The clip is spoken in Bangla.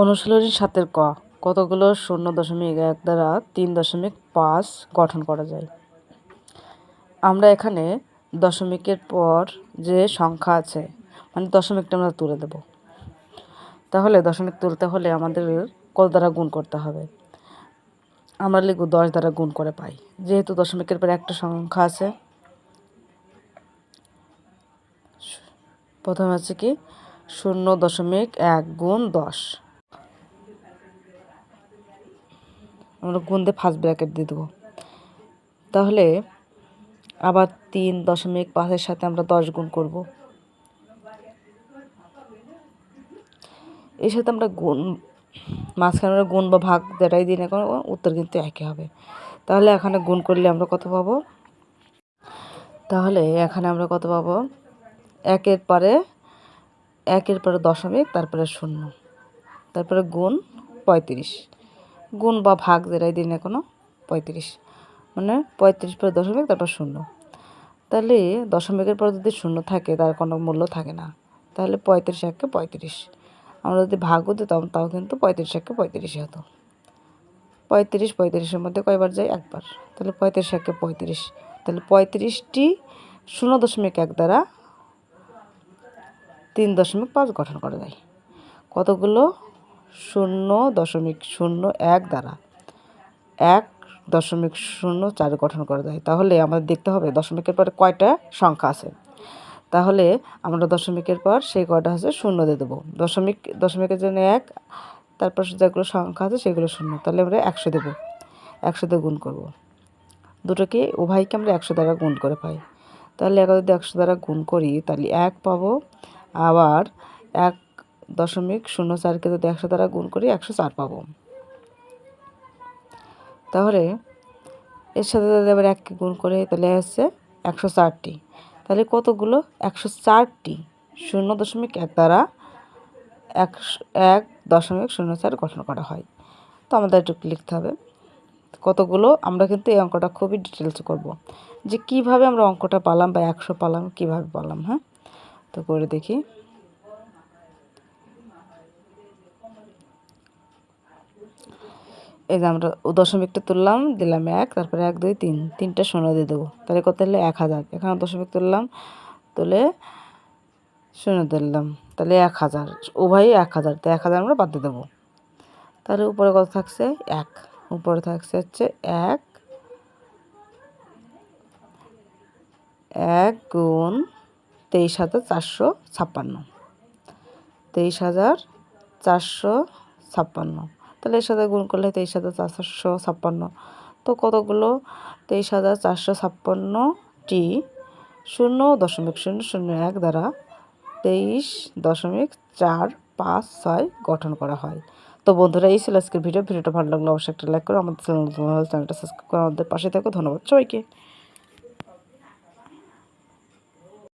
অনুশীলনী সাতের ক, কতগুলো শূন্য দশমিক এক দ্বারা তিন দশমিক পাঁচ গঠন করা যায়? আমরা এখানে দশমিকের পর যে সংখ্যা আছে মানে দশমিকটা আমরা তুলে দেব। তাহলে দশমিক তুলতে হলে আমাদের কত দ্বারা গুণ করতে হবে? আমরা লিখব দশ দ্বারা গুণ করে পাই। যেহেতু দশমিকের পর একটা সংখ্যা আছে, প্রথমে আছে কি? শূন্য দশমিক এক গুণ দশ। আমরা দিয়ে ফার্স্ট ব্র্যাকেট দিয়ে দেবো। তাহলে আবার তিন দশমিক পাঁচের সাথে আমরা দশ গুণ করব। এর সাথে আমরা গুণ, মাঝখানে আমরা গুণ বা ভাগ যেটাই দিই না কোনো, উত্তর কিন্তু একই হবে। তাহলে এখানে গুণ করলে আমরা কত পাবো? তাহলে এখানে আমরা কত পাবো? একের পরে একের পরে দশমিক, তারপরে শূন্য। তারপরে গুণ পঁয়ত্রিশ। গুণ বা ভাগ যেটাই দিন না কোনো, পঁয়ত্রিশ। মানে পঁয়ত্রিশ পরে দশমিক, তারপর শূন্য। তাহলে দশমিকের পর যদি শূন্য থাকে, তার কোনো মূল্য থাকে না। তাহলে পঁয়ত্রিশ একে পঁয়ত্রিশ। আমরা যদি ভাগও দিতাম তাও কিন্তু পঁয়ত্রিশ একে পঁয়ত্রিশই হতো। পঁয়ত্রিশ পঁয়ত্রিশের মধ্যে কয়বার যায়? একবার। তাহলে পঁয়ত্রিশ একে পঁয়ত্রিশ। তাহলে পঁয়ত্রিশটি শূন্য দশমিক এক দ্বারা তিন দশমিক পাঁচ গঠন করা যায়। কতগুলো? শূন্য দশমিক শূন্য এক দ্বারা। এক দশমিক শূন্য চার গঠন করা যায়। তাহলে আমাদের দেখতে হবে দশমিকের পরে কয়টা সংখ্যা আছে? তাহলে আমরা দশমিকের পর সেই কয়টা আছে শূন্য দিয়ে দেবো। দশমিক, দশমিকের জন্য এক, তারপর যেগুলো সংখ্যা আছে সেগুলো শূন্য। তাহলে আমরা একশো দেবো। একশো দিয়ে গুণ করব। দুটোকে উভয়কে আমরা একশো দ্বারা গুণ করে পাই। তাহলে এক যদি একশো দ্বারা গুণ করি, তাহলে এক পাবো। আবার এক দশমিক শূন্য চারকে যদি একশো দ্বারা গুণ করি, একশো চার পাবো। তাহলে এর সাথে যদি আবার এককে গুণ করে, তাহলে হচ্ছে একশো চারটি। তাহলে কতগুলো? একশো চারটি শূন্য দশমিক এক দ্বারা একশো, এক দশমিক শূন্য চার গঠন করা হয়। তো আমাদের একটু লিখতে হবে। কতগুলো? আমরা কিন্তু এই অঙ্কটা খুবই ডিটেলস করব। যে কীভাবে আমরা অঙ্কটা পালাম বা একশো পালাম, কীভাবে পালাম হ্যাঁ? তো করে দেখি। এই যে আমরা দশমিকটা তুললাম, দিলাম এক, তারপরে এক, দুই, তিন, তিনটা শূন্য দিয়ে দেবো। তাহলে কত হলে? এক হাজার। এখানে দশমিক তুললাম, তুলে শূন্য দিলাম। তাহলে এক হাজার। উভয়ই এক হাজার। তো এক হাজার আমরা বাদ দিয়ে দেবো। তাহলে উপরে কত থাকছে? এক। উপরে থাকছে হচ্ছে এক এক গুণ তেইশ হাজার চারশো ছাপ্পান্ন। তেইশ হাজার চারশো ছাপ্পান্ন। তাহলে এর সাথে গুণ করলে তেইশ হাজার চারশো ছাপ্পান্ন। তো কতগুলো? তেইশ হাজার চারশো ছাপ্পান্নটি শূন্য দশমিক শূন্য শূন্য এক দ্বারা তেইশ দশমিক চার পাঁচ ছয় গঠন করা হয়। তো বন্ধুরা, এই ছিল আজকের ভিডিও। ভিডিওটা ভালো লাগল অবশ্যই একটা লাইক করে, আমাদের চ্যানেলটা সাবস্ক্রাইব করে, আমাদের পাশে থাকো। ধন্যবাদ সবাইকে।